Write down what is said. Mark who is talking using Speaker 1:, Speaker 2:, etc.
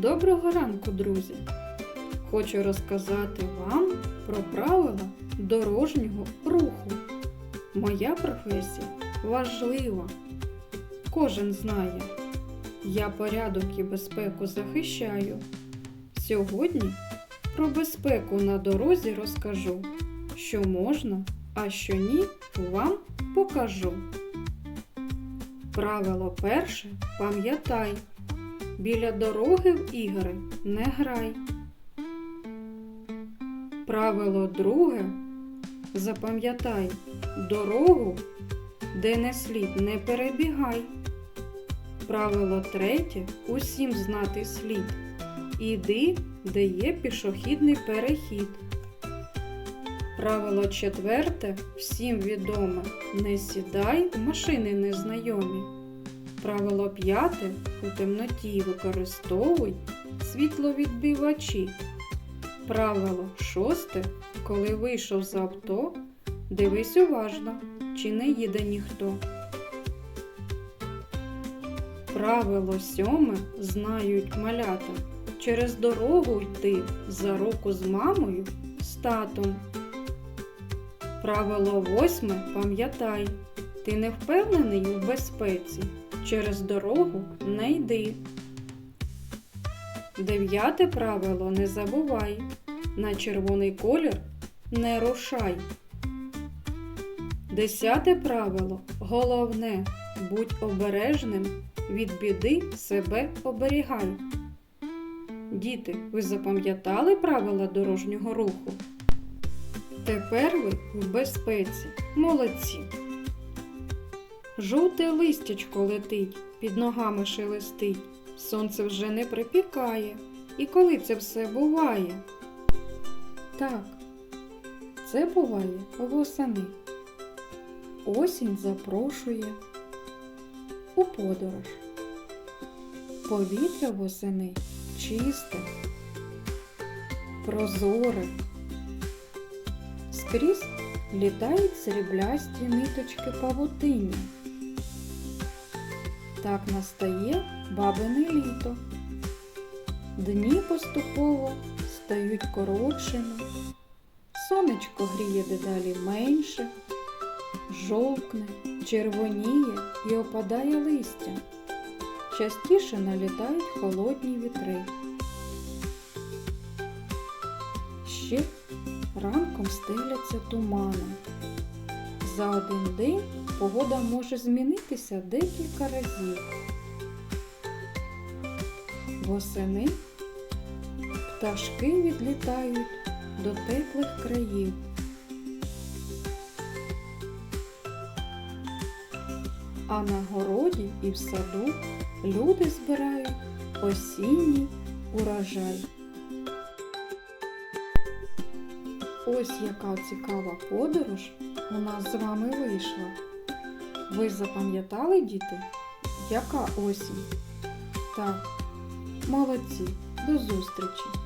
Speaker 1: Доброго ранку, друзі! Хочу розказати вам про правила дорожнього руху. Моя професія важлива. Кожен знає. Я порядок і безпеку захищаю. Сьогодні про безпеку на дорозі розкажу. Що можна, а що ні, вам покажу. Правило перше пам'ятай. Біля дороги в ігри не грай. Правило друге запам'ятай дорогу, де не слід, не перебігай. Правило третє усім знати слід. Іди, де є пішохідний перехід. Правило четверте всім відоме. Не сідай машини незнайомі. Правило п'яте у темноті використовуй світловідбивачі. Правило шосте, коли вийшов з авто, дивись уважно, чи не їде ніхто. Правило сьоме знають малята. Через дорогу йти за руку з мамою, з татом. Правило восьме пам'ятай. Ти не впевнений у безпеці. Через дорогу не йди. Дев'яте правило не забувай. На червоний колір не рушай. Десяте правило головне будь обережним, від біди себе оберігай. Діти, ви запам'ятали правила дорожнього руху? Тепер ви в безпеці. Молодці. Жовте листячко летить, під ногами шелестить, сонце вже не припікає. І коли це все буває? Так, це буває восени. Осінь запрошує у подорож. Повітря восени чисте, прозоре. Скрізь літають сріблясті ниточки павутиння. Так настає бабине літо. Дні поступово стають коротшими, сонечко гріє дедалі менше, жовкне, червоніє і опадає листя. Частіше налітають холодні вітри. Ще ранком стеляться тумани. За один день погода може змінитися декілька разів. Восени пташки відлітають до теплих країв. А на городі і в саду люди збирають осінній урожай. Ось яка цікава подорож у нас з вами вийшла. Ви запам'ятали, діти, яка осінь? Так, молодці, до зустрічі!